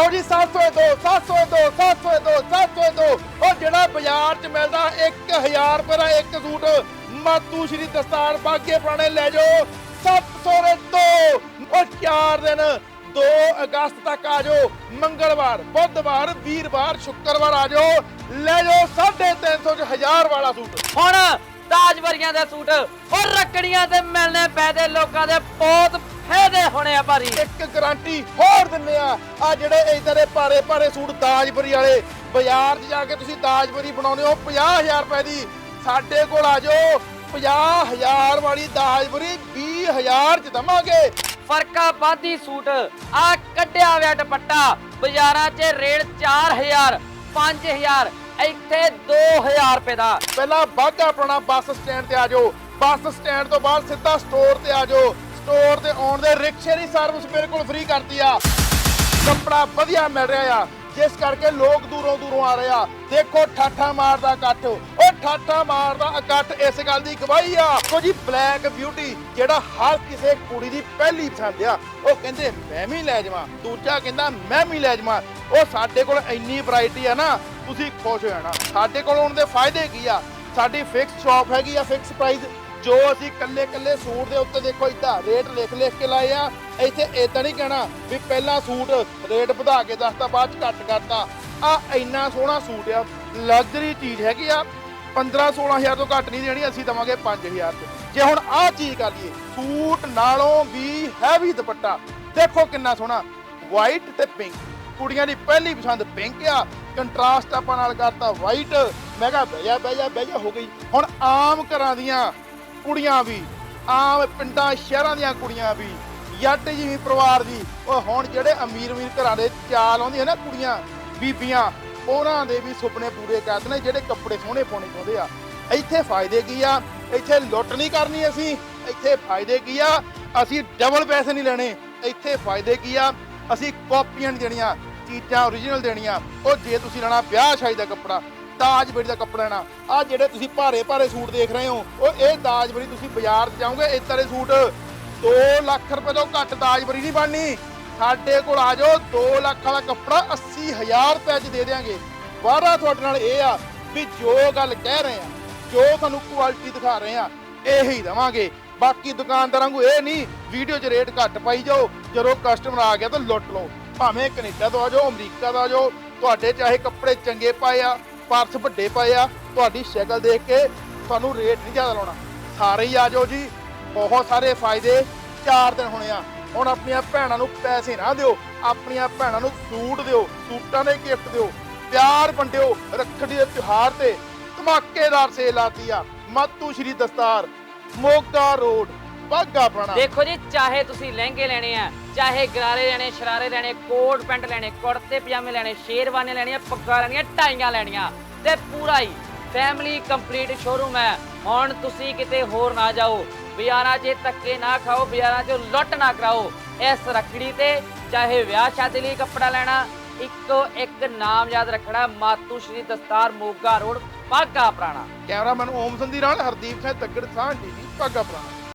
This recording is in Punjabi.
ਲਓ ਜੀ 702 702 702 702 ਉਹ ਜਿਹੜਾ ਬਾਜ਼ਾਰ 'ਚ ਮਿਲਦਾ 1000 ਰੁਪਏ ਦਾ ਇੱਕ ਸੂਟ। ਮਾਤੂ ਸ਼੍ਰੀ ਦਸਤਾਰ ਬਾਗੇ ਪੁਰਾਣੇ ਲੈ ਜਾਓ। 700 ਦੇ ਦੋ, ਉਹ 4 ਦਿਨ 2 ਅਗਸਤ ਤੱਕ ਆ ਜਾਓ। ਮੰਗਲਵਾਰ, ਬੁੱਧਵਾਰ, ਵੀਰਵਾਰ, ਸ਼ੁੱਕਰਵਾਰ ਆ ਜਾਓ। ਲੈ ਜਾਓ 350 ਚ 1000 ਵਾਲਾ ਸੂਟ। ਹੁਣ ਤਾਜ ਵਰਗੀਆਂ ਦੇ ਸੂਟ, ਉਹ ਰੱਕੜੀਆਂ ਤੇ ਮਿਲਨੇ ਪੈਦੇ ਲੋਕਾਂ ਦੇ ਬਹੁਤ ਫਾਇਦੇ ਹੋਣੇ ਆ ਭਾਰੀ। ਇੱਕ ਗਾਰੰਟੀ ਹੋਰ ਦਿੰਨੇ ਆ। ਆ ਜਿਹੜੇ ਇਦਾਂ ਦੇ ਭਾਰੇ ਭਾਰੇ ਸੂਟ ਦਾਜਬਰੀ ਵਾਲੇ ਬਾਜ਼ਾਰ 'ਚ ਜਾ ਕੇ ਤੁਸੀਂ ਦਾਜਬਰੀ ਬਣਾਉਂਦੇ ਹੋ 50000 ਰੁਪਏ ਦੀ। ਸਾਡੇ ਕੋਲ ਆ ਜਾਓ 50000 ਵਾਲੀ ਦਾਜਬਰੀ 20000 'ਚ ਦਵਾਂਗੇ। ਫਰਕਾ ਬਾਦੀ ਸੂਟ। ਆ ਕੱਢਿਆ ਹੋਇਆ ਦੁਪੱਟਾ ਬਾਜ਼ਾਰਾਂ 'ਚ ਰੇਟ 4000 5000 ਇੱਥੇ 2000 ਰੁਪਏ ਦਾ। ਪਹਿਲਾਂ ਬਾਗਾ ਪੁਰਾਣਾ ਬੱਸ ਸਟੈਂਡ ਤੇ ਆ ਜਾਓ। ਬੱਸ ਸਟੈਂਡ ਤੋਂ ਬਾਅਦ ਸਿੱਧਾ ਸਟੋਰ ਤੇ ਆ ਜਾਓ। ਸਟੋਰ ਤੇ ਆਉਣ ਦੇ ਰਿਕਸ਼ੇ ਦੀ ਸਰਵਿਸ ਬਿਲਕੁਲ ਫ੍ਰੀ ਕਰਤੀ ਆ। ਕੱਪੜਾ ਵਧੀਆ ਮਿਲ ਰਿਹਾ ਆ। ਜਿਸ ਕਰਕੇ ਲੋਕ ਦੂਰੋਂ ਦੂਰੋਂ ਆ ਰਹੇ ਆ। ਦੇਖੋ ਠਾਠਾ ਮਾਰਦਾ ਇਕੱਠ। ਉਹ ਠਾਠਾ ਮਾਰਦਾ ਇਕੱਠ, ਇਸ ਗੱਲ ਦੀ ਗਵਾਹੀ ਆ। ਕੋ ਜੀ ਬਲੈਕ ਬਿਊਟੀ ਜਿਹੜਾ ਹਰ ਕਿਸੇ ਕੁੜੀ ਦੀ ਪਹਿਲੀ ਪਸੰਦ ਆ। ਉਹ ਕਹਿੰਦੇ, ਮੈਂ ਵੀ ਲੈ ਜਾਵਾਂ। ਦੂਜਾ ਕਹਿੰਦਾ, ਮੈਂ ਵੀ ਲੈ ਜਾਵਾਂ। ਉਹ ਸਾਡੇ ਕੋਲ ਇੰਨੀ ਵੈਰਾਈਟੀ ਆ ਨਾ, ਤੁਸੀਂ ਖੁਸ਼ ਹੋ ਜਾਣਾ। ਸਾਡੇ ਕੋਲ ਆਉਣ ਦੇ ਫਾਇਦੇ ਕੀ ਆ? ਸਾਡੀ ਫਿਕਸ ਸ਼ਾਪ ਹੈਗੀ ਆ ਫਿਕਸ ਪ੍ਰਾਈਸ ਜੋ ਅਸੀਂ ਕੱਲੇ ਕੱਲੇ ਸੂਟ ਦੇ ਉੱਤੇ ਦੇਖੋ ਇਦਾਂ ਰੇਟ ਲਿਖ ਲਿਖ ਕੇ ਲਾਏ ਆ, ਇੱਥੇ ਇਦਾਂ ਨਹੀਂ ਕਹਿਣਾ ਵੀ ਪਹਿਲਾਂ ਸੂਟ ਰੇਟ ਵਧਾ ਕੇ ਦੱਸਤਾ ਬਾਅਦ ਚ ਘੱਟ ਕਰਤਾ। ਆ ਇੰਨਾ ਸੋਹਣਾ ਸੂਟ ਆ ਲਗਜ਼ਰੀ ਚੀਜ਼ ਹੈਗੀ ਆ 15 16000 ਤੋਂ ਘੱਟ ਨਹੀਂ ਦੇਣੀ, ਅਸੀਂ ਦਵਾਂਗੇ 5000 ਤੇ ਜੇ ਹੁਣ ਆਹ ਚੀਜ਼ ਕਰ ਲਈਏ, ਸੂਟ ਨਾਲੋਂ ਵੀ ਹੈਵੀ ਦੁਪੱਟਾ, ਦੇਖੋ ਕਿੰਨਾ ਸੋਹਣਾ ਵਾਈਟ ਤੇ ਪਿੰਕ ਕੁੜੀਆਂ ਦੀ ਪਹਿਲੀ ਪਸੰਦ ਪਿੰਕ ਆ ਕੰਟਰਾਸਟ ਆਪਾਂ ਨਾਲ ਕਰਤਾ ਵਾਈਟ ਮੈਂ ਕਿਹਾ ਬਹਿ ਜਾ ਬਹਿ ਜਾ ਬਹਿ ਜਾ, ਹੋ ਗਈ। ਹੁਣ ਆਮ ਘਰਾਂ ਦੀਆਂ ਕੁੜੀਆਂ ਵੀ, ਆਮ ਪਿੰਡਾਂ, ਸ਼ਹਿਰਾਂ ਦੀਆਂ ਕੁੜੀਆਂ ਵੀ, ਜੱਟ ਜਿਵੇਂ ਪਰਿਵਾਰ ਦੀ ਉਹ ਹੁਣ ਜਿਹੜੇ ਅਮੀਰ ਅਮੀਰ ਘਰਾਂ ਦੇ ਚਾਲ ਆਉਂਦੀਆਂ ਨਾ ਕੁੜੀਆਂ, ਬੀਬੀਆਂ, ਉਹਨਾਂ ਦੇ ਵੀ ਸੁਪਨੇ ਪੂਰੇ ਕਰਦੇ ਨੇ ਜਿਹੜੇ ਕੱਪੜੇ ਸੋਹਣੇ ਪਾਉਣੇ ਚਾਹੁੰਦੇ ਆ। ਇੱਥੇ ਫਾਇਦੇ ਕੀ ਆ? ਇੱਥੇ ਲੁੱਟ ਨਹੀਂ ਕਰਨੀ ਅਸੀਂ, ਇੱਥੇ ਫਾਇਦੇ ਕੀ ਆ? ਅਸੀਂ ਡਬਲ ਪੈਸੇ ਨਹੀਂ ਲੈਣੇ। ਇੱਥੇ ਫਾਇਦੇ ਕੀ ਆ? ਅਸੀਂ ਕਾਪੀਆਂ ਨਹੀਂ ਦੇਣੀਆਂ, ਚੀਜ਼ਾਂ ਓਰੀਜਨਲ ਦੇਣੀਆਂ। ਉਹ ਜੇ ਤੁਸੀਂ ਲੈਣਾ ਵਿਆਹ ਸ਼ਾਦੀ ਦਾ ਕੱਪੜਾ ਦਾਜਬਰੀ ਦਾ ਕੱਪੜਾ ਲੈਣਾ ਆ ਜਿਹੜੇ ਤੁਸੀਂ ਭਾਰੇ ਭਾਰੇ ਸੂਟ ਦੇਖ ਰਹੇ ਹੋ, ਉਹ ਇਹ ਦਾਜਬਰੀ ਤੁਸੀਂ ਬਾਜ਼ਾਰ 'ਚ ਜਾਓਗੇ ਇਦਾਂ ਦੇ ਸੂਟ 2 ਲੱਖ ਰੁਪਏ ਤੋਂ ਘੱਟ ਦਾਜਬਰੀ ਨਹੀਂ ਬਣਨੀ। ਸਾਡੇ ਕੋਲ ਆ ਜਾਓ 2 ਲੱਖ ਵਾਲਾ ਕੱਪੜਾ 80000 ਰੁਪਏ 'ਚ ਦੇ ਦੇਾਂਗੇ ਵਾਰਾ ਤੁਹਾਡੇ ਨਾਲ ਇਹ ਆ ਵੀ ਜੋ ਗੱਲ ਕਹਿ ਰਹੇ ਆ, ਜੋ ਤੁਹਾਨੂੰ ਕੁਆਲਿਟੀ ਦਿਖਾ ਰਹੇ ਆ, ਇਹੀ ਦਵਾਂਗੇ। ਬਾਕੀ ਦੁਕਾਨਦਾਰਾਂ ਨੂੰ ਇਹ ਨਹੀਂ, ਵੀਡੀਓ 'ਚ ਰੇਟ ਘੱਟ ਪਾਈ ਜਾਓ, ਜਦੋਂ ਕਸਟਮਰ ਆ ਗਿਆ ਤਾਂ ਲੁੱਟ ਲਓ। ਭਾਵੇਂ ਕੈਨੇਡਾ ਤੋਂ ਆ ਜਾਓ, ਅਮਰੀਕਾ ਦਾ ਆ ਜਾਓ, ਤੁਹਾਡੇ ਚਾਹੇ ਕੱਪੜੇ ਚੰਗੇ ਪਾਏ ਆ ਪਰਸ ਵੱਡੇ ਪਏ ਆ। ਤੁਹਾਡੀ ਸ਼ਕਲ ਦੇਖ ਕੇ ਤੁਹਾਨੂੰ ਰੇਟ ਨਹੀਂ ਜ਼ਿਆਦਾ ਲਾਉਣਾ। ਸਾਰੇ ਹੀ ਆ ਜਾਓ ਜੀ। ਬਹੁਤ ਸਾਰੇ ਫਾਇਦੇ। ਚਾਰ ਦਿਨ ਹੋਣੇ ਆ। ਹੁਣ ਆਪਣੀਆਂ ਭੈਣਾਂ ਨੂੰ ਪੈਸੇ ਨਾ ਦਿਓ। ਆਪਣੀਆਂ ਭੈਣਾਂ ਨੂੰ ਸੂਟ ਦਿਓ। ਸੂਟਾਂ ਦੇ ਗਿਫਟ ਦਿਓ। ਪਿਆਰ ਵੰਡਿਓ ਰੱਖੜੀ ਦੇ ਤਿਉਹਾਰ ਤੇ। ਧਮਾਕੇਦਾਰ ਸੇਲ ਆਤੀ ਆ। ਮਾਤੂ ਸ਼੍ਰੀ ਦਸਤਾਰ, ਮੋਗਾ ਰੋਡ। ਬਾਗਾ ਪੁਰਾਣਾ ਦੇਖੋ ਜੀ ਚਾਹੇ ਤੁਸੀਂ ਲਹਿੰਗੇ ਲੈਣੇ ਆ ਚਾਹੇ ਗਰਾਰੇ ਲੈਣੇ ਸ਼ਰਾਰੇ ਲੈਣੇ ਕੋਟ ਪੈਂਟ ਲੈਣੇ ਕੁੜਤੇ ਪਜਾਮੇ ਲੈਣੇ ਸ਼ੇਰਵਾਨੀਆਂ ਲੈਣੀਆਂ ਪੱਗਾਂ ਲੈਣੀਆਂ ਟਾਈਆਂ ਲੈਣੀਆਂ ਤੇ ਪੂਰਾ ਹੀ ਫੈਮਿਲੀ ਕੰਪਲੀਟ ਸ਼ੋਰੂਮ ਹੈ। ਹੁਣ ਤੁਸੀਂ ਕਿਤੇ ਹੋਰ ਨਾ ਜਾਓ ਬਾਜ਼ਾਰਾਂ 'ਚ ਧੱਕੇ ਨਾ ਖਾਓ ਬਾਜ਼ਾਰਾਂ 'ਚ ਲੁੱਟ ਨਾ ਕਰਾਓ। ਇਸ ਰੱਖੜੀ ਤੇ ਚਾਹੇ ਵਿਆਹ ਸ਼ਾਦੀ ਲਈ ਕੱਪੜਾ ਲੈਣਾ ਇੱਕੋ ਇੱਕ ਨਾਮ ਯਾਦ ਰੱਖਣਾ ਮਾਤੂ ਸ਼੍ਰੀ ਦਸਤਾਰ ਮੋਗਾ ਰੋਡ ਬਾਗਾ ਪੁਰਾਣਾ। ਕੈਮਰਾਮੈਨ ਓਮ ਸੰਧੀ ਨਾਲ ਹਰਦੀਪ ਸਿੰਘ ਤੱਗੜ ਸਾਹ ਟੀਵੀ ਬਾਗਾ ਪੁਰਾਣਾ।